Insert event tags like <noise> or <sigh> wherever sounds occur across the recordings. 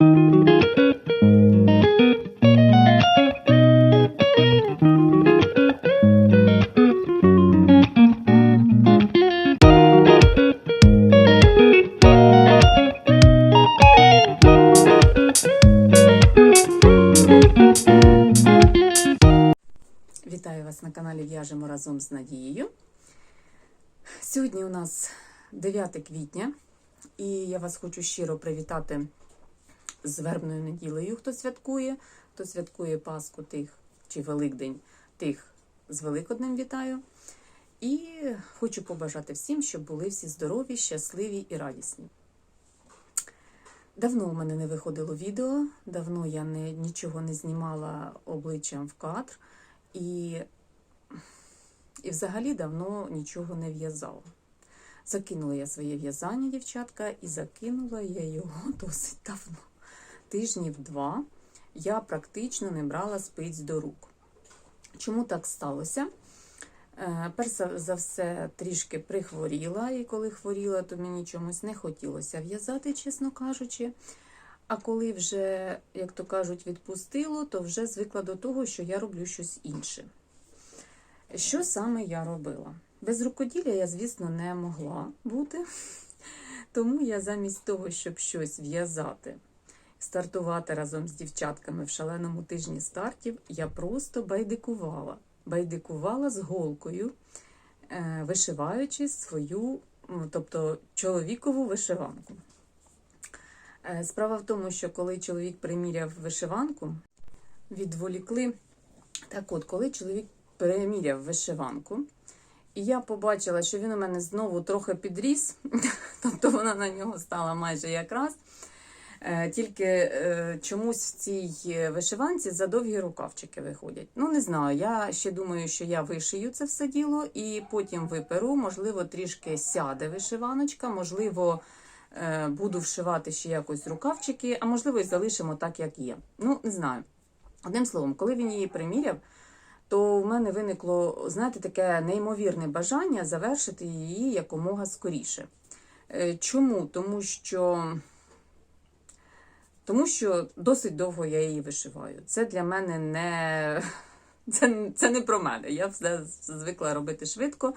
Вітаю вас на каналі В'яжемо разом з Надією. Сьогодні у нас 9 квітня, і я вас хочу щиро привітати з вербною неділею, хто святкує, хто святкує Пасху тих чи Великдень, тих з Великоднем вітаю. І хочу побажати всім, щоб були всі здорові, щасливі і радісні. Давно у мене не виходило відео, давно я не, нічого не знімала обличчям в кадр. І, і взагалі давно нічого не в'язала. Закинула я своє в'язання, дівчатка, і закинула я його <laughs> досить давно. Тижнів два я практично не брала спиць до рук. Чому так сталося? Е, Перш за- за все, трішки прихворіла, і коли хворіла, то мені чомусь не хотілося в'язати, чесно кажучи. А коли вже, як то кажуть, відпустило, то вже звикла до того, що я роблю щось інше. Що саме я робила? Без рукоділля я, звісно, не могла бути. <laughs> Тому я замість того, щоб щось в'язати, стартувати разом з дівчатками в шаленому тижні стартів, я просто байдикувала. Байдикувала з голкою, е, вишиваючи свою, ну, тобто чоловікову вишиванку. Е, Справа в тому, що коли чоловік приміряв вишиванку, відволікли. Так от, коли чоловік приміряв вишиванку, і я побачила, що він у мене знову трохи підріс, <laughs> тобто вона на нього стала майже якраз. Е, Тільки е, чомусь в цій вишиванці задовгі рукавчики виходять. Ну, не знаю, я ще думаю, що я вишию це все діло і потім виперу. Можливо, трішки сяде вишиваночка, можливо, е, буду вшивати ще якось рукавчики, а можливо, і залишимо так, як є. Ну, не знаю. Одним словом, коли він її приміряв, то в мене виникло, знаєте, таке неймовірне бажання завершити її якомога скоріше. Е, Чому? Тому що. Тому що досить довго я її вишиваю. Це для мене не <laughs> це, це не про мене. Я все звикла робити швидко,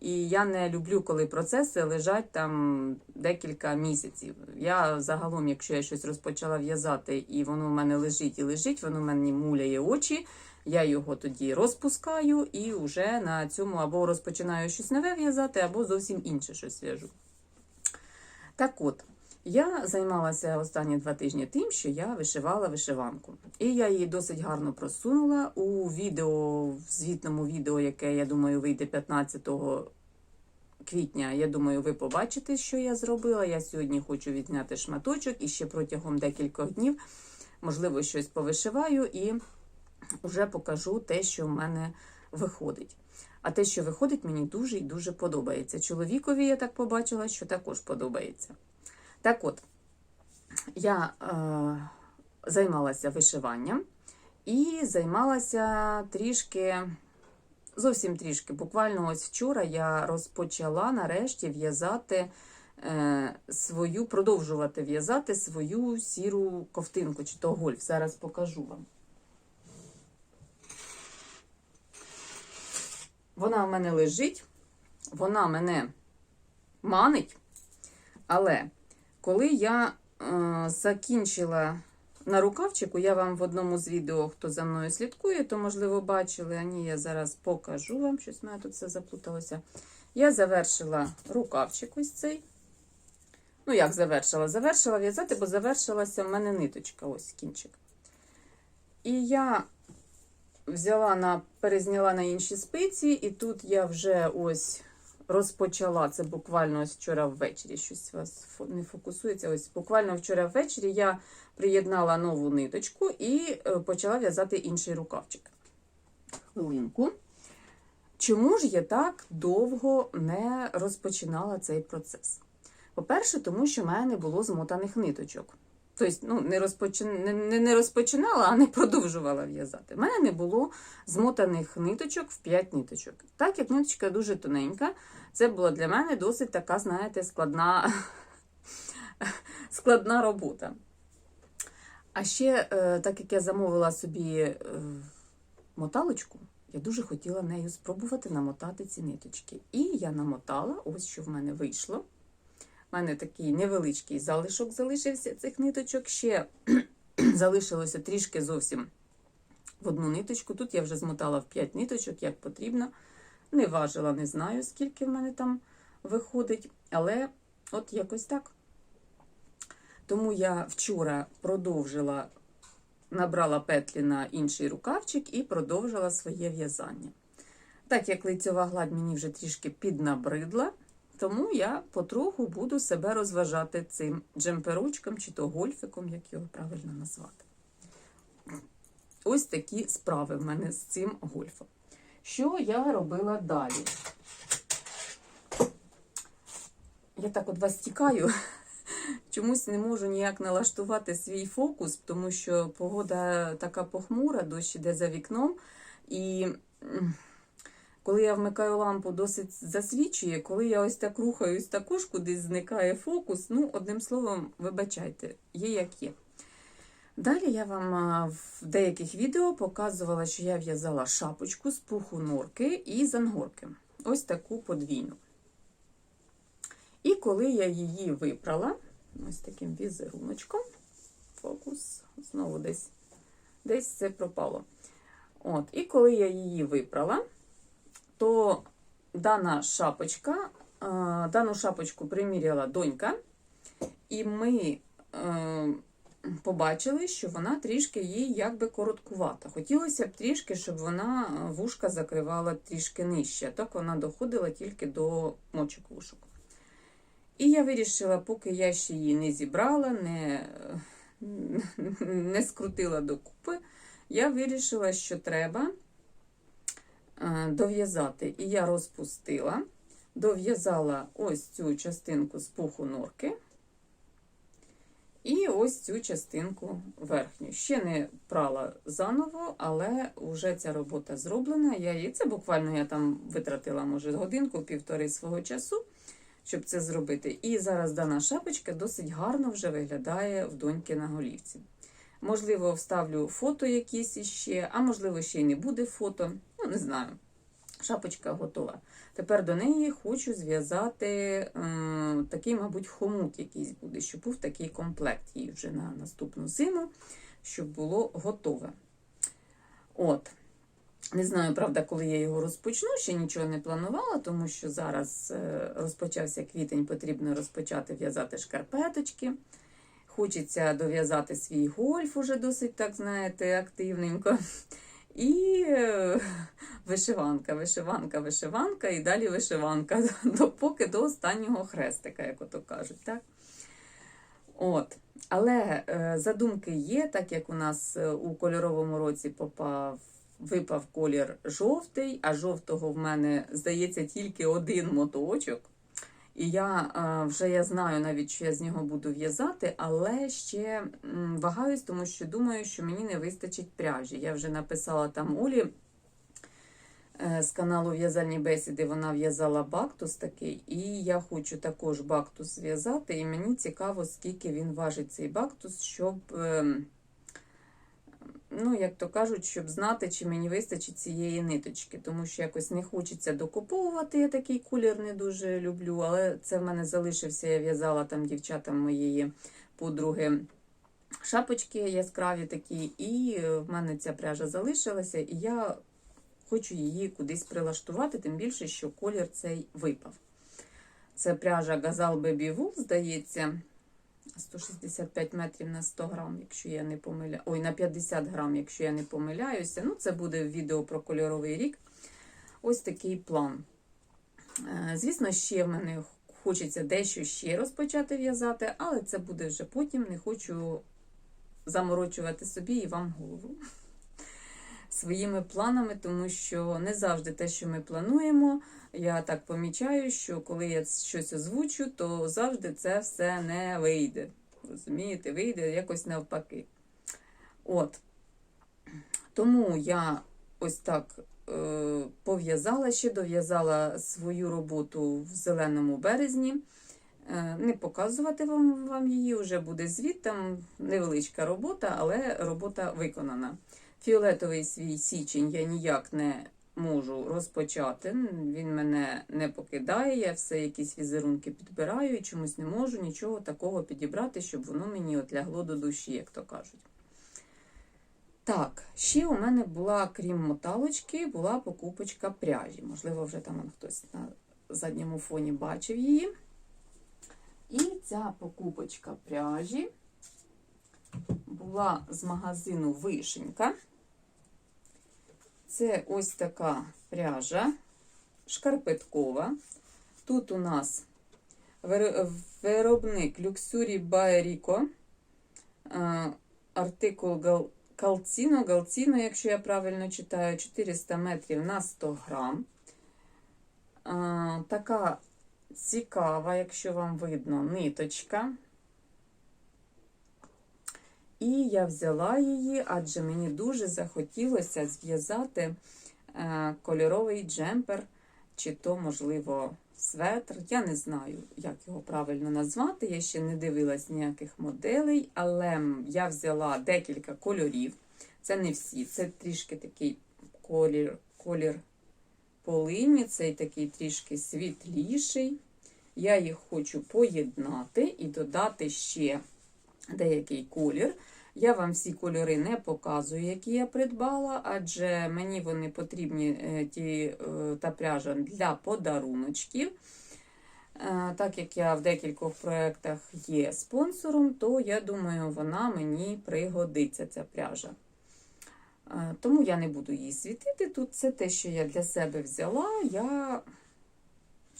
і я не люблю, коли процеси лежать там декілька місяців. Я загалом, якщо я щось розпочала в'язати, і воно в мене лежить і лежить, воно в мені муляє очі. Я його тоді розпускаю і вже на цьому або розпочинаю щось нове в'язати, або зовсім інше щось в'яжу. Так от, я займалася останні два тижні тим, що я вишивала вишиванку. І я її досить гарно просунула у відео, в звітному відео, яке, я думаю, вийде 15 квітня. Я думаю, ви побачите, що я зробила. Я сьогодні хочу відзняти шматочок і ще протягом декількох днів, можливо, щось повишиваю і вже покажу те, що в мене виходить. А те, що виходить, мені дуже і дуже подобається. Чоловікові я так побачила, що також подобається. Так от, я е, займалася вишиванням і займалася трішки, зовсім трішки. Буквально ось вчора я розпочала нарешті в'язати е, свою, продовжувати в'язати свою сіру ковтинку, чи то гольф. Зараз покажу вам. Вона в мене лежить, вона мене манить, але коли я е, закінчила на рукавчику, я вам в одному з відео, хто за мною слідкує, то, можливо, бачили, а ні, я зараз покажу вам, щось мене тут все заплуталося. Я завершила рукавчик ось цей. Ну, як завершила? Завершила в'язати, бо завершилася в мене ниточка, ось кінчик. І я взяла на, перезняла на інші спиці, і тут я вже ось розпочала це буквально ось вчора ввечері. Щось вас не фокусується. Ось буквально вчора ввечері я приєднала нову ниточку і е, почала в'язати інший рукавчик. Хвилинку. Чому ж я так довго не розпочинала цей процес? По-перше, тому що в мене не було змотаних ниточок. Тобто, ну, не, розпочин... не, не, не розпочинала, а не продовжувала в'язати. У мене не було змотаних ниточок в 5 ниточок. Так як ниточка дуже тоненька, це була для мене досить така, знаєте, складна, <laughs> складна робота. А ще, е, так як я замовила собі е, моталочку, я дуже хотіла нею спробувати намотати ці ниточки. І я намотала, ось що в мене вийшло. У мене такий невеличкий залишок залишився цих ниточок. Ще <clears throat> залишилося трішки зовсім в одну ниточку. Тут я вже змотала в 5 ниточок, як потрібно. Не важила, не знаю, скільки в мене там виходить, але от якось так. Тому я вчора продовжила, набрала петлі на інший рукавчик і продовжила своє в'язання. Так як лицьова гладь мені вже трішки піднабридла, тому я потроху буду себе розважати цим джемперочком чи то гольфиком, як його правильно назвати. Ось такі справи в мене з цим гольфом. Що я робила далі? Я так от вас тікаю. Чомусь не можу ніяк налаштувати свій фокус, тому що погода така похмура, дощ іде за вікном. І коли я вмикаю лампу, досить засвічує. Коли я ось так рухаюсь, також кудись зникає фокус. Ну, одним словом, вибачайте, є як є. Далі я вам в деяких відео показувала, що я в'язала шапочку з пуху норки і з ангорки. Ось таку подвійну. І коли я її випрала, ось таким візеруночком, фокус, знову десь, десь це пропало. От, і коли я її випрала, то дана шапочка, е, дану шапочку приміряла донька, і ми е, побачили, що вона трішки їй якби короткувата. Хотілося б трішки, щоб вона е, вушка закривала трішки нижче, так вона доходила тільки до мочок вушок. І я вирішила, поки я ще її не зібрала, не, <laughs> не скрутила докупи, я вирішила, що треба е, дов'язати. І я розпустила, дов'язала ось цю частинку з пуху норки. І ось цю частинку верхню. Ще не прала заново, але вже ця робота зроблена. Я її, Це буквально я там витратила, може, годинку-півтори свого часу щоб це зробити. І зараз дана шапочка досить гарно вже виглядає в доньки на голівці. Можливо, вставлю фото якісь іще, а можливо, ще й не буде фото. Ну, не знаю. Шапочка готова. Тепер до неї хочу зв'язати е, такий, мабуть, хомут якийсь буде, щоб був такий комплект їй вже на наступну зиму, щоб було готове. От. Не знаю, правда, коли я його розпочну, ще нічого не планувала, тому що зараз е, розпочався квітень, потрібно розпочати в'язати шкарпеточки. Хочеться дов'язати свій гольф уже досить, так знаєте, активненько. І е, вишиванка, вишиванка, вишиванка, і далі вишиванка, <laughs> допоки до останнього хрестика, як ото кажуть. так? От. Але е, задумки є, так як у нас у кольоровому році попав випав колір жовтий, а жовтого в мене, здається, тільки один моточок. І я вже я знаю навіть, що я з нього буду в'язати, але ще вагаюсь, тому що думаю, що мені не вистачить пряжі. Я вже написала там Олі е, з каналу В'язальні бесіди, вона в'язала бактус такий, і я хочу також бактус зв'язати. І мені цікаво, скільки він важить цей бактус, щоб. Ну, як то кажуть, щоб знати, чи мені вистачить цієї ниточки, тому що якось не хочеться докуповувати. Я такий колір не дуже люблю, але це в мене залишився. Я в'язала там дівчатам моєї подруги шапочки яскраві такі, і в мене ця пряжа залишилася, і я хочу її кудись прилаштувати, тим більше, що колір цей випав. Це пряжа Gazal Baby Wool, здається. 165 метрів на 100 грам, якщо я не помиляюся. Ой, на 50 грам, якщо я не помиляюся. Ну, це буде відео про кольоровий рік. Ось такий план. Е, звісно, ще в мене хочеться дещо ще розпочати в'язати, але це буде вже потім. Не хочу заморочувати собі і вам голову своїми планами, тому що не завжди те, що ми плануємо. Я так помічаю, що коли я щось озвучу, то завжди це все не вийде. Розумієте, вийде якось навпаки. От. Тому я ось так е, пов'язала ще, дов'язала свою роботу в зеленому березні. Е, Не показувати вам, вам її, вже буде звіт, там невеличка робота, але робота виконана. Фіолетовий свій січень я ніяк не можу розпочати. Він мене не покидає, я все якісь візерунки підбираю і чомусь не можу нічого такого підібрати, щоб воно мені от лягло до душі, як то кажуть. Так, ще у мене була, крім моталочки, була покупочка пряжі. Можливо, вже там хтось на задньому фоні бачив її. І ця покупочка пряжі була з магазину Вишенька. Це ось така пряжа шкарпеткова. Тут у нас виробник Rico, е, артикул Гал- Калціно, Галціно, якщо я правильно читаю, 400 метрів на 100 грам. Е, Така цікава, якщо вам видно, ниточка. І я взяла її, адже мені дуже захотілося зв'язати е, кольоровий джемпер, чи то, можливо, светр. Я не знаю, як його правильно назвати. Я ще не дивилась ніяких моделей, але я взяла декілька кольорів. Це не всі, це трішки такий колір, колір полині, цей такий трішки світліший. Я їх хочу поєднати і додати ще деякий колір. Я вам всі кольори не показую, які я придбала, адже мені вони потрібні е, ті, е, та пряжа для подаруночків. Е, Так як я в декількох проєктах є спонсором, то я думаю, вона мені пригодиться, ця пряжа. Тому я не буду її світити. Тут це те, що я для себе взяла. Я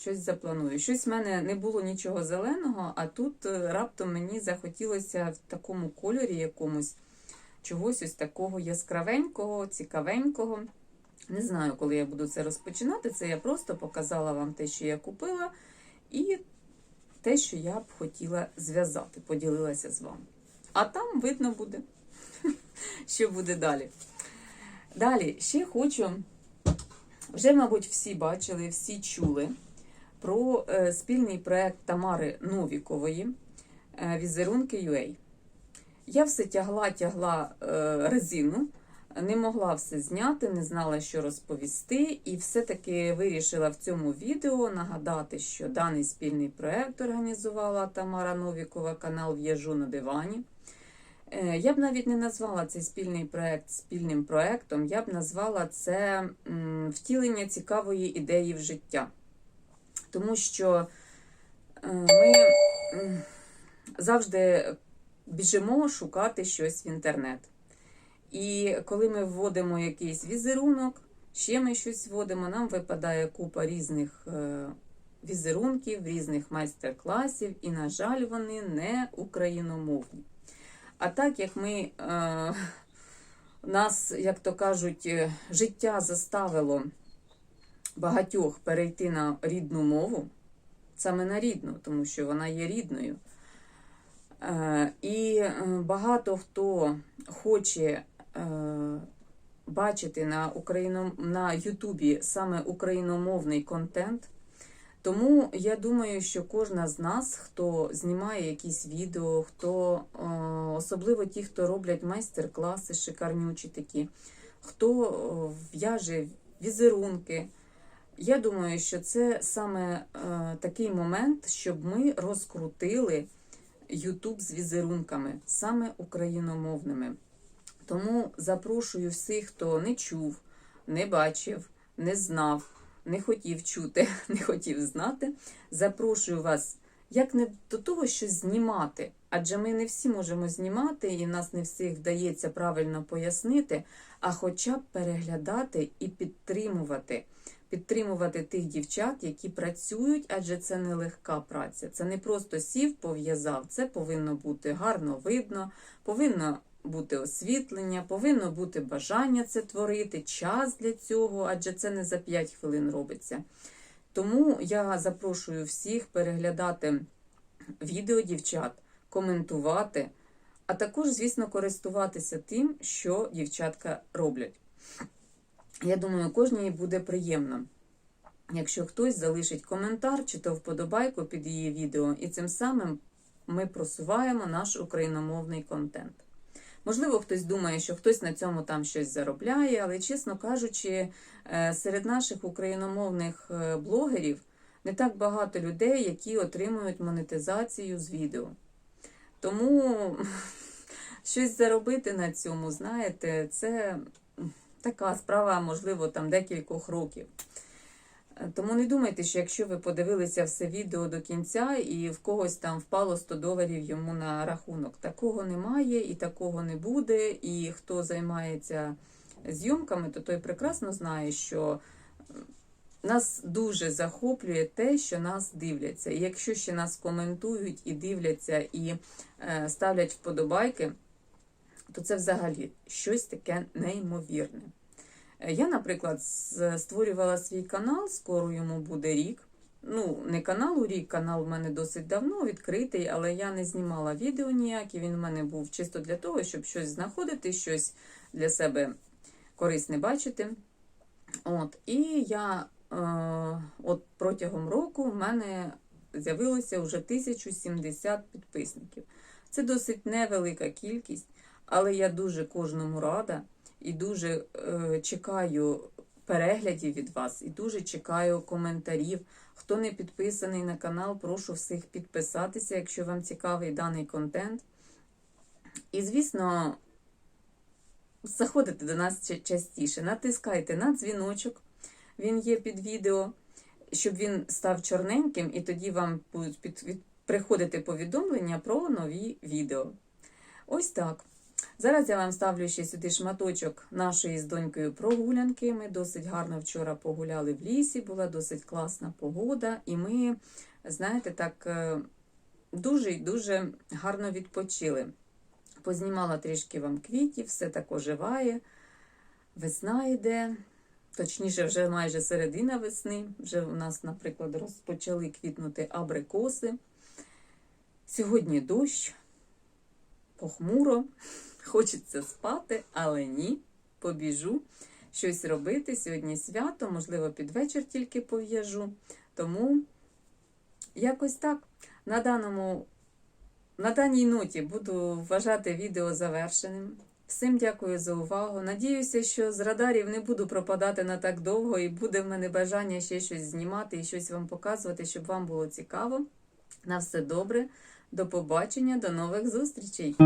щось запланую. Щось в мене не було нічого зеленого, а тут е, раптом мені захотілося в такому кольорі якомусь чогось ось такого яскравенького, цікавенького. Не знаю, коли я буду це розпочинати. Це я просто показала вам те, що я купила, і те, що я б хотіла зв'язати, поділилася з вами. А там видно буде, <laughs> що буде далі. Далі ще хочу, вже, мабуть, всі бачили, всі чули про е, спільний проект Тамари Новікової е, Візерунки UA. Я все тягла, тягла е, резину, не могла все зняти, не знала, що розповісти, і все-таки вирішила в цьому відео нагадати, що даний спільний проект організувала Тамара Новікова, канал В'яжу на дивані. Я б навіть не назвала цей спільний проект спільним проектом, я б назвала це втілення цікавої ідеї в життя. Тому що е, ми завжди біжимо шукати щось в інтернет. І коли ми вводимо якийсь візерунок, ще ми щось вводимо, нам випадає купа різних е, візерунків, різних майстер-класів, і, на жаль, вони не україномовні. А так як ми, е, нас, як то кажуть, життя заставило багатьох перейти на рідну мову, саме на рідну, тому що вона є рідною. Е, І е, багато хто хоче е, бачити на, Україно, на Ютубі саме україномовний контент. Тому я думаю, що кожна з нас, хто знімає якісь відео, хто особливо ті, хто роблять майстер-класи шикарнючі такі, хто в'яже візерунки. Я думаю, що це саме е, такий момент, щоб ми розкрутили YouTube з візерунками, саме україномовними. Тому запрошую всіх, хто не чув, не бачив, не знав, не хотів чути, <laughs> не хотів знати. Запрошую вас як не до того, що знімати, адже ми не всі можемо знімати, і нас не всіх вдається правильно пояснити, а хоча б переглядати і підтримувати. Підтримувати тих дівчат, які працюють, адже це не легка праця. Це не просто сів, пов'язав. Це повинно бути гарно видно, повинно бути освітлення, повинно бути бажання це творити, час для цього, адже це не за 5 хвилин робиться. Тому я запрошую всіх переглядати відео дівчат, коментувати, а також, звісно, користуватися тим, що дівчатка роблять. Я думаю, кожній буде приємно. якщо хтось залишить коментар чи то вподобайку під її відео, і цим самим ми просуваємо наш україномовний контент. Можливо, хтось думає, що хтось на цьому там щось заробляє, але, чесно кажучи, е, серед наших україномовних е, блогерів не так багато людей, які отримують монетизацію з відео. Тому <laughs> щось заробити на цьому, знаєте, це така справа, можливо, там декількох років. Е, Тому не думайте, що якщо ви подивилися все відео до кінця і в когось там впало 100 доларів йому на рахунок. Такого немає і такого не буде. І хто займається зйомками, то той прекрасно знає, що нас дуже захоплює те, що нас дивляться. І якщо ще нас коментують і дивляться, і е, ставлять вподобайки, то це взагалі щось таке неймовірне. Е, Я, наприклад, створювала свій канал, скоро йому буде рік. Ну, не канал у рік, канал в мене досить давно відкритий, але я не знімала відео ніякі. Він в мене був чисто для того, щоб щось знаходити, щось для себе корисне бачити. От, і я е, от протягом року в мене з'явилося вже 1070 підписників. Це досить невелика кількість, але я дуже кожному рада і дуже е, чекаю переглядів від вас, і дуже чекаю коментарів. Хто не підписаний на канал, прошу всіх підписатися, якщо вам цікавий даний контент. І, звісно, заходите до нас частіше, натискайте на дзвіночок, він є під відео, щоб він став чорненьким, і тоді вам будуть приходити повідомлення про нові відео. Ось так. Зараз я вам ставлю ще сюди шматочок нашої з донькою прогулянки. Ми досить гарно вчора погуляли в лісі, була досить класна погода, і ми, знаєте, так е, дуже і дуже гарно відпочили. Познімала трішки вам квітів, все так оживає. Весна йде, точніше, вже майже середина весни. Вже у нас, наприклад, розпочали квітнути абрикоси. Сьогодні дощ, похмуро, хочеться спати, але ні, побіжу щось робити. Сьогодні свято, можливо, під вечір тільки пов'яжу. Тому якось так. На даному на даній ноті буду вважати відео завершеним. Всім дякую за увагу. Надіюся, що з радарів не буду пропадати на так довго, і буде в мене бажання ще щось знімати і щось вам показувати, щоб вам було цікаво. На все добре, до побачення, до нових зустрічей!